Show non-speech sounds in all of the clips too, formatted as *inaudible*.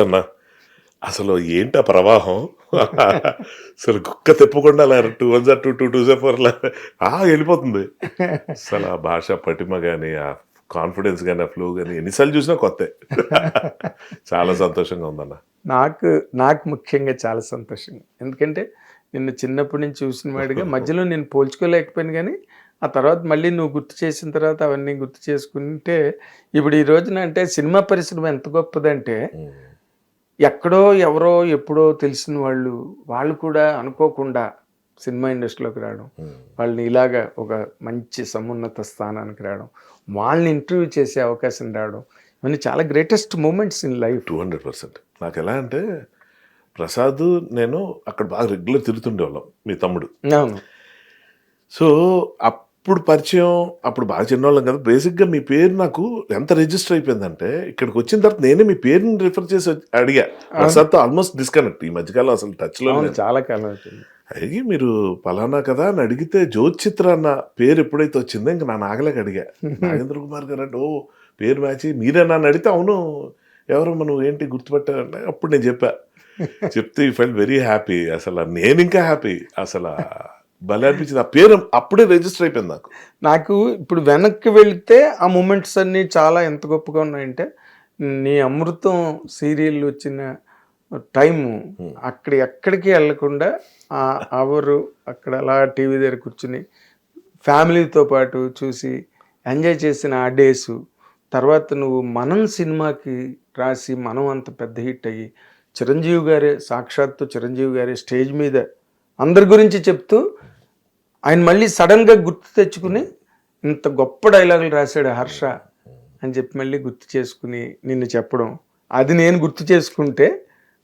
అన్నా అసలు ఏంటి ఆ ప్రవాహం? అసలు కుక్క తిప్పకుండా అలా టూ వన్ జా టూ టూ టూ జా ఫోర్ ఆ వెళ్ళిపోతుంది. అసలు ఆ భాష పటిమ కానీ ఆ కాన్ఫిడెన్స్ కానీ ఆ ఫ్లో కానీ ఎన్నిసార్లు చూసినా కొత్త. చాలా సంతోషంగా ఉందన్న. నాకు నాకు ముఖ్యంగా చాలా సంతోషం ఎందుకంటే నిన్ను చిన్నప్పటి నుంచి చూసిన వాడిగా మధ్యలో నేను పోల్చుకోలేకపోయాను కానీ ఆ తర్వాత మళ్ళీ నువ్వు గుర్తు చేసిన తర్వాత అవన్నీ గుర్తు చేసుకుంటే ఇప్పుడు ఈ రోజున అంటే సినిమా పరిశ్రమ ఎంత గొప్పదంటే ఎక్కడో ఎవరో ఎప్పుడో తెలిసిన వాళ్ళు వాళ్ళు కూడా అనుకోకుండా సినిమా ఇండస్ట్రీలోకి రావడం వాళ్ళని ఇలాగా ఒక మంచి సమున్నత స్థానానికి రావడం వాళ్ళని ఇంటర్వ్యూ చేసే అవకాశం రావడం ఇవన్నీ చాలా greatest moments in life two hundred percent నాకు ఎలా అంటే ప్రసాద్ నేను అక్కడ బాగా రెగ్యులర్ తిరుగుతుండేవాళ్ళం మీ తమ్ముడు. అవును. సో అప్పుడు పరిచయం అప్పుడు బాగా చిన్నవాళ్ళం కదా. బేసిక్గా మీ పేరు నాకు ఎంత రిజిస్టర్ అయిపోయిందంటే ఇక్కడికి వచ్చిన తర్వాత నేనే మీ పేరుని రిఫర్ చేసి అడిగా. ప్రసాద్తో ఆల్మోస్ట్ డిస్కనెక్ట్ ఈ మధ్యకాలం అసలు టచ్లో చాలా కాలం అడిగి మీరు పలానా కదా అని అడిగితే జ్యోతిచిత్ర అన్న పేరు ఎప్పుడైతే వచ్చిందో ఇంకా నా నాగలేక అడిగా. *laughs* నాగేంద్ర కుమార్ గారు అంటే ఓ పేరు మ్యాచ్ మీరేనా అని అడిగితే అవును ఎవరు మనం ఏంటి గుర్తుపెట్టారంటే అప్పుడు నేను చెప్పా. *laughs* చెప్తే ఈ ఫెల్ వెరీ హ్యాపీ అసలు నేను ఇంకా హ్యాపీ అసలు భలే అనిపించింది. ఆ పేరు అప్పుడే రిజిస్టర్ అయిపోయింది నాకు. నాకు ఇప్పుడు వెనక్కి వెళితే ఆ మూమెంట్స్ అన్నీ చాలా ఎంత గొప్పగా ఉన్నాయంటే నీ అమృతం సీరియల్ వచ్చిన టైము అక్కడ ఎక్కడికి వెళ్ళకుండా ఆ అవరు అక్కడ అలా టీవీ దగ్గర కూర్చుని ఫ్యామిలీతో పాటు చూసి ఎంజాయ్ చేసిన ఆ డేస్ తర్వాత నువ్వు మనం సినిమాకి రాసి మనం అంత పెద్ద హిట్ అయ్యి చిరంజీవి గారే సాక్షాత్తు చిరంజీవి గారే స్టేజ్ మీద అందరి గురించి చెప్తూ ఆయన మళ్ళీ సడన్గా గుర్తు తెచ్చుకుని ఇంత గొప్ప డైలాగులు రాశాడు హర్ష అని చెప్పి మళ్ళీ గుర్తు చేసుకుని నిన్ను చెప్పడం. అది నేను గుర్తు చేసుకుంటే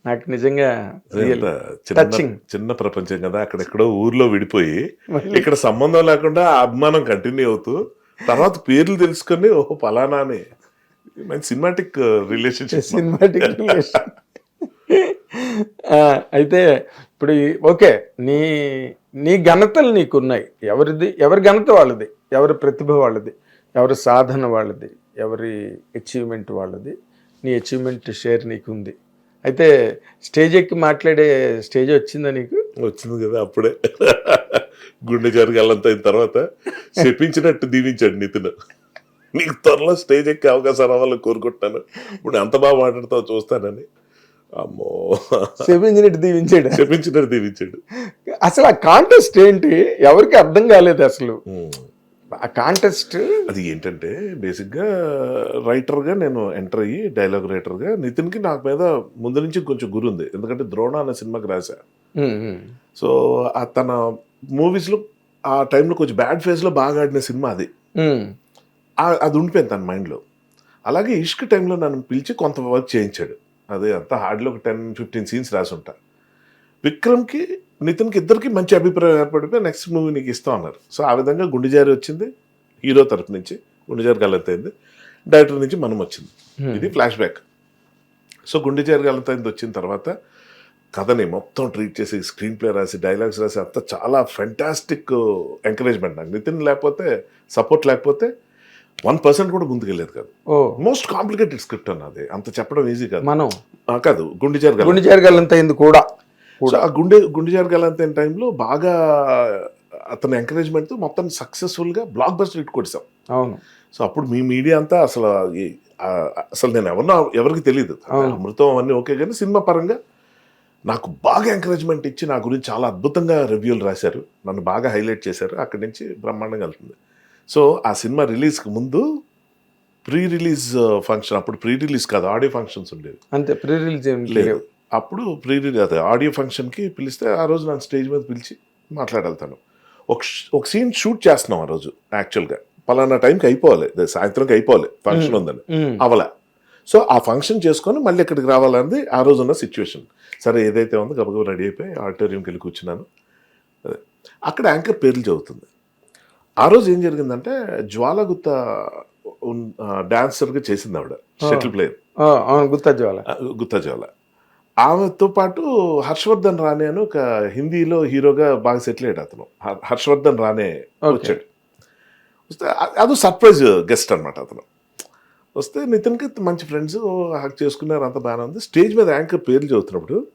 నాకు నిజంగా చిన్న ప్రపంచం కదా అక్కడెక్కడో ఊర్లో విడిపోయి ఇక్కడ సంబంధం లేకుండా అభిమానం కంటిన్యూ అవుతూ తర్వాత పేర్లు తెలుసుకొని ఓహో పలానా అని మంచి సినిమాటిక్ రిలేషన్షిప్ సినిమాటిక్ రిలేషన్ అయితే ఇప్పుడు ఓకే నీ నీ ఘనతలు నీకున్నాయి. ఎవరిది? ఎవరి ఘనత వాళ్ళది? ఎవరి ప్రతిభ వాళ్ళది? ఎవరి సాధన వాళ్ళది? ఎవరి అచీవ్మెంట్ వాళ్ళది? నీ అచీవ్మెంట్ షేర్ నీకుంది. అయితే స్టేజ్ ఎక్కి మాట్లాడే స్టేజ్ వచ్చిందా నీకు? వచ్చింది కదా అప్పుడే. గుండె జరగాలంత అయిన తర్వాత చెప్పించినట్టు దీవించాడు నితిన్. నీకు త్వరలో స్టేజ్ ఎక్కే అవకాశం రావాలని కోరుకుంటున్నాను. ఇప్పుడు ఎంత బాగా మాట్లాడతావు చూస్తానని. అమ్మో. సెవెంజినట్టు దీవించాడు. చెప్పించినట్టు దీవించాడు. అసలు ఆ కాంటెస్ట్ ఏంటి? ఎవరికి అర్థం కాలేదు అసలు. ఆ కాంటెస్ట్ అది ఏంటంటే బేసిక్గా రైటర్గా నేను ఎంటర్ అయ్యి డైలాగ్ రైటర్గా నితిన్కి నాకు మీద ముందు నుంచి కొంచెం గురి ఉంది. ఎందుకంటే ద్రోణ అనే సినిమాకి రాశా. సో తన మూవీస్లో ఆ టైంలో కొంచెం బ్యాడ్ ఫేజ్లో బాగా ఆడిన సినిమా అది. అది ఉండిపోయింది తన మైండ్లో అలాగే ఇష్క్ టైంలో నన్ను పిలిచి కొంత వర్క్ చేయించాడు. అదే అంతా హార్డ్లో ఒక టెన్ ఫిఫ్టీన్ సీన్స్ రాసి ఉంటా. విక్రమ్కి నితిన్కి ఇద్దరికి మంచి అభిప్రాయం ఏర్పడిపోయి నెక్స్ట్ మూవీ నీకు ఇస్తాం అన్నారు. సో ఆ విధంగా గుండెజారి వచ్చింది హీరో తరపు నుంచి గుండెజారి గలంతైంది డైరెక్టర్ నుంచి మనం వచ్చింది. ఇది flash back so Gundejaari Gallanthaindi వచ్చిన తర్వాత కథని మొత్తం ట్రీట్ చేసి స్క్రీన్ ప్లే రాసి డైలాగ్స్ రాసి అంతా చాలా ఫెంటాస్టిక్ ఎంకరేజ్మెంట్ నాకు. నితిన్ లేకపోతే సపోర్ట్ లేకపోతే వన్ పర్సెంట్ కూడా ముందుకెళ్ళేది కాదు. మోస్ట్ కాంప్లికేటెడ్ స్క్రిప్ట్ అన్నది అంత చెప్పడం ఈజీ కాదు. మనం. కాదు గుండెజారి గల గుండె జరగాలంత అయింది కూడా. ఆ గుండె గుండెజారి గలంతైన టైంలో బాగా అతని ఎంకరేజ్మెంట్తో మొత్తం సక్సెస్ఫుల్గా బ్లాక్ బస్టర్ హిట్ కొడిసాం అవును. సో అప్పుడు మీ మీడియా అంతా అసలు అసలు నేను ఎవరినో ఎవరికి తెలియదు. అమృతం అవన్నీ ఓకే కానీ సినిమా పరంగా నాకు బాగా ఎంకరేజ్మెంట్ ఇచ్చి నా గురించి చాలా అద్భుతంగా రివ్యూలు రాశారు. నన్ను బాగా హైలైట్ చేశారు. అక్కడి నుంచి బ్రహ్మాండంగా వెళ్తుంది. సో ఆ సినిమా రిలీజ్కి ముందు ప్రీ రిలీజ్ ఫంక్షన్ అప్పుడు ప్రీ రిలీజ్ కాదు ఆడియో ఫంక్షన్స్ ఉండేవి. అంతే ప్రీ రిలీజ్ ఏం లేదు. అప్పుడు ప్రీ రిలీజ్ అదే ఆడియో ఫంక్షన్కి పిలిస్తే ఆ రోజు నన్ను స్టేజ్ మీద పిలిచి మాట్లాడతాను ఒక ఒక సీన్ షూట్ చేస్తున్నాం ఆ రోజు యాక్చువల్గా. పలానా టైంకి అయిపోవాలి సాయంత్రంకి అయిపోవాలి ఫంక్షన్ ఉందని. అవలా. సో ఆ ఫంక్షన్ చేసుకొని మళ్ళీ ఇక్కడికి రావాలన్నది ఆ రోజు ఉన్న సిచ్యువేషన్. సరే ఏదైతే ఉందో గబగబా రెడీ అయిపోయి ఆడిటోరియంకి వెళ్ళి కూర్చున్నాను. అక్కడ యాంకర్ పేర్లు చదువుతుంది. ఆ రోజు ఏం జరిగిందంటే జ్వాలగుత్త డాన్సర్గా చేసింది ఆవిడ షటిల్ ప్లేయర్. గుర్తా జ్వాల. గుత్తా జ్వాల. ఆమెతో పాటు హర్షవర్ధన్ రాణే అని ఒక హిందీలో హీరోగా బాగా సెటిల్ అయ్యాడు అతను. హర్- హర్షవర్ధన్ Okay. వచ్చాడు. వస్తే అదో సర్ప్రైజ్ గెస్ట్ అన్నమాట అతను. వస్తే నితిన్కి మంచి ఫ్రెండ్స్ హాక్ చేసుకున్నారు అంత బాగానే ఉంది. స్టేజ్ మీద యాంకర్ పేర్లు చదువుతున్నప్పుడు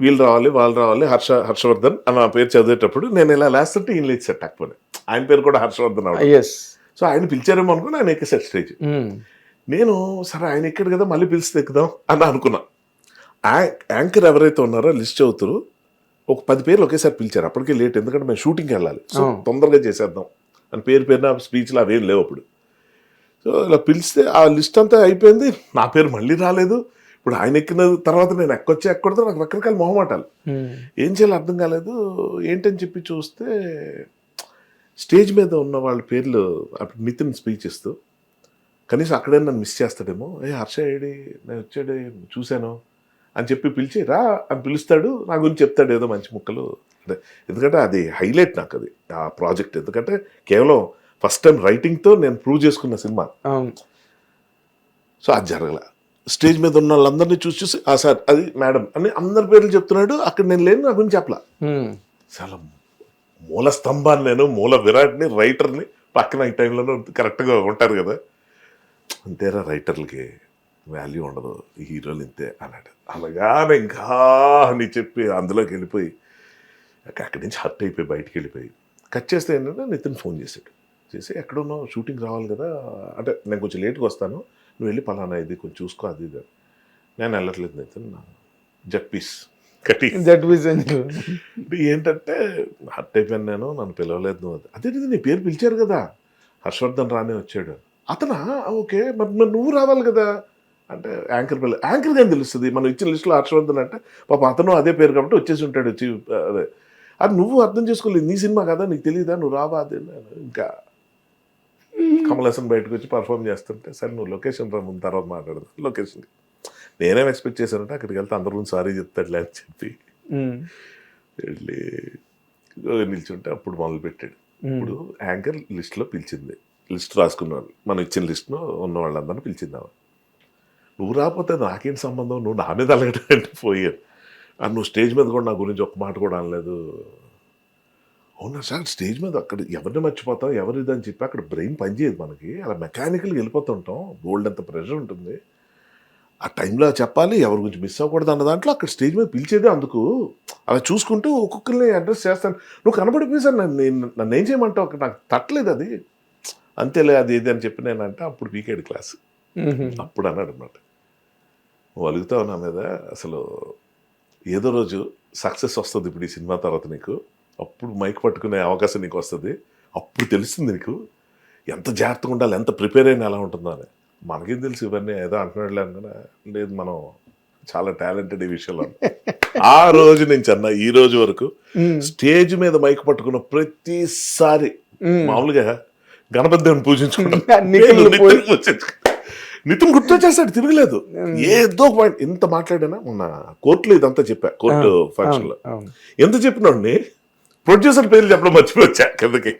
వీళ్ళు రావాలి వాళ్ళు రావాలి హర్ష హర్షవర్ధన్ అని నా పేరు చదివేటప్పుడు నేను ఇలా లేస్తుంటే ఈయన లేచి సెట్ అక్కపోయి ఆయన పేరు కూడా హర్షవర్ధన్ ఎస్ సో ఆయన పిలిచారేమో అనుకుని ఆయన ఎక్కేసాడు స్టేజ్. నేను సరే ఆయన ఎక్కడ కదా మళ్ళీ పిలిస్తే ఎక్కుదాం అని అనుకున్నా. యాంకర్ ఎవరైతే ఉన్నారో లిస్ట్ చదువుతారు ఒక పది పేర్లు ఒకేసారి పిలిచారు. అప్పటికే లేట్ ఎందుకంటే మేము షూటింగ్కి వెళ్ళాలి. So Oh. తొందరగా చేసేద్దాం. అని పేరు పేరున స్పీచ్లు అవేం లేవు అప్పుడు. సో ఇలా పిలిస్తే ఆ లిస్ట్ అంతా అయిపోయింది. నా పేరు మళ్ళీ రాలేదు. ఇప్పుడు ఆయన ఎక్కిన తర్వాత నేను ఎక్కొచ్చి ఎక్కడదో నాకు రకరకాల మొహమాటాలు. ఏం చేయాలో అర్థం కాలేదు. ఏంటని చెప్పి చూస్తే స్టేజ్ మీద ఉన్న వాళ్ళ పేర్లు అప్పుడు నితిన్ స్పీచ్ ఇస్తూ కనీసం అక్కడే నన్ను మిస్ చేస్తాడేమో. ఏ హర్ష ఏడి? నేను వచ్చాడు చూశాను. అని చెప్పి పిలిచి రా అని పిలుస్తాడు. నా గురించి చెప్తాడు ఏదో మంచి ముక్కలు. అదే ఎందుకంటే అది హైలైట్ నాకు అది ఆ ప్రాజెక్ట్. ఎందుకంటే కేవలం ఫస్ట్ టైం రైటింగ్తో నేను ప్రూవ్ చేసుకున్న సినిమా. సో అది జరగల. స్టేజ్ మీద ఉన్న వాళ్ళందరినీ చూసి చూసి ఆ సార్ అది మేడం అని అందరి పేర్లు చెప్తున్నాడు. అక్కడ నేను లేను నా గురించి చెప్పలా. చాలా మూల స్తంభాన్ని నేను మూల విరాట్ని రైటర్ని పక్కన ఈ టైంలో కరెక్ట్గా ఉంటారు కదా. అంతేరా రైటర్లకి వాల్యూ ఉండదు. ఈ హీరోలు ఇంతే అన్నాడు. అలాగానే ఇంకా అని చెప్పి అందులోకి వెళ్ళిపోయి అక్కడి నుంచి హర్ట్ అయిపోయి బయటికి వెళ్ళిపోయి కట్ చేస్తే ఏంటంటే నితిన్ ఫోన్ చేశాడు. చేసి ఎక్కడున్నావు షూటింగ్ రావాలి కదా. అంటే నేను కొంచెం లేట్గా వస్తాను. నువ్వు వెళ్ళి పలానా ఇది కొంచెం చూసుకో అది ఇది నేను వెళ్ళట్లేదు నితిన్. జప్పీస్ *laughs* ఏంటంటే హర్ట్ అయిపోయాను నేను నన్ను పిలవలేదు నువ్వు అది. నీ పేరు పిలిచారు కదా. హర్షవర్ధన్ రానే వచ్చాడు. అతనా? ఓకే మరి మరి నువ్వు రావాలి కదా. అంటే యాంకర్ పిల్ల యాంకర్ కానీ తెలుస్తుంది? మనం ఇచ్చిన లిస్టులో హర్షవర్ధన్ అంటే పాప అతను అదే పేరు కాబట్టి వచ్చేసి ఉంటాడు వచ్చి అదే. అది నువ్వు అర్థం చేసుకోలేదు. నీ సినిమా కదా నీకు తెలియదా నువ్వు రావా? అదే ఇంకా కమల్ హాసన్ బయటకు వచ్చి పర్ఫామ్ చేస్తుంటే సరే నువ్వు లొకేషన్ రా ముందు తర్వాత మాట్లాడదు. లొకేషన్ నేనేం ఎక్స్పెక్ట్ చేశానంటే అక్కడికి వెళ్తే అందరూ సారీ చెప్తాడులే అని చెప్పి వెళ్ళి నిల్చుంటే అప్పుడు మొదలు పెట్టాడు ఇప్పుడు యాంకర్ లిస్ట్లో పిలిచింది. లిస్ట్ రాసుకున్నాను మనం ఇచ్చిన లిస్ట్లో ఉన్న వాళ్ళందరినీ పిలిచింది నువ్వు రాకపోతే నాకేం సంబంధం? నువ్వు నా మీద అలగడం అంటే పోయాను ఆ నువ్వు స్టేజ్ మీద కూడా నా గురించి ఒక్క మాట కూడా అనలేదు. అవునా సార్? స్టేజ్ మీద అక్కడ ఎవరిని మర్చిపోతాం ఎవరు ఇది అని చెప్పి అక్కడ బ్రెయిన్ పనిచేయదు మనకి. అలా మెకానికల్గా వెళ్ళిపోతుంటాం. బోల్డ్ అంత ప్రెషర్ ఉంటుంది. ఆ టైంలో చెప్పాలి ఎవరి గురించి మిస్ అవ్వకూడదు అన్న దాంట్లో అక్కడ స్టేజ్ మీద పిలిచేదే అందుకు. అలా చూసుకుంటూ ఒక్కొక్కరిని అడ్రస్ చేస్తాను. నువ్వు కనబడిపోయి సార్ నన్ను నేను- నన్ను ఏం చేయమంటావు? అక్కడ నాకు తట్టలేదు అది. అంతేలే అది ఇది అని చెప్పి నేను అంటే అప్పుడు వీకెడ్ క్లాస్ అప్పుడు అన్నాడు అనమాట నువ్వు అలుగుతావు నా మీద? అసలు ఏదో రోజు సక్సెస్ వస్తుంది ఇప్పుడు ఈ సినిమా తర్వాత నీకు. అప్పుడు మైక్ పట్టుకునే అవకాశం నీకు వస్తుంది. అప్పుడు తెలుస్తుంది నీకు. ఎంత జాగ్రత్తగా ఉండాలి ఎంత ప్రిపేర్ అయినా ఎలా ఉంటుందో అని. మనకేం తెలుసు ఇవన్నీ ఏదో అంటున్నాడులే అనుకున్నా లేదు మనం చాలా టాలెంటెడ్ ఈ విషయంలో ఆ రోజు నుంచి అన్న ఈ రోజు వరకు స్టేజ్ మీద మైక్ పట్టుకున్న ప్రతిసారి మామూలుగా గణపతి దేవుని పూజించుకుంటాం. *laughs* నితిన్ గుర్తొచ్చేస్తాడు తిరగలేదు. ఏదో పాయింట్ ఎంత మాట్లాడానా? మొన్న కోర్టులో ఇదంతా చెప్పా కోర్టు ఫంక్షన్లో ఎంత చెప్పినోడిని ప్రొడ్యూసర్ పేర్లు చెప్పడం మర్చిపోయి వచ్చా కిందకి.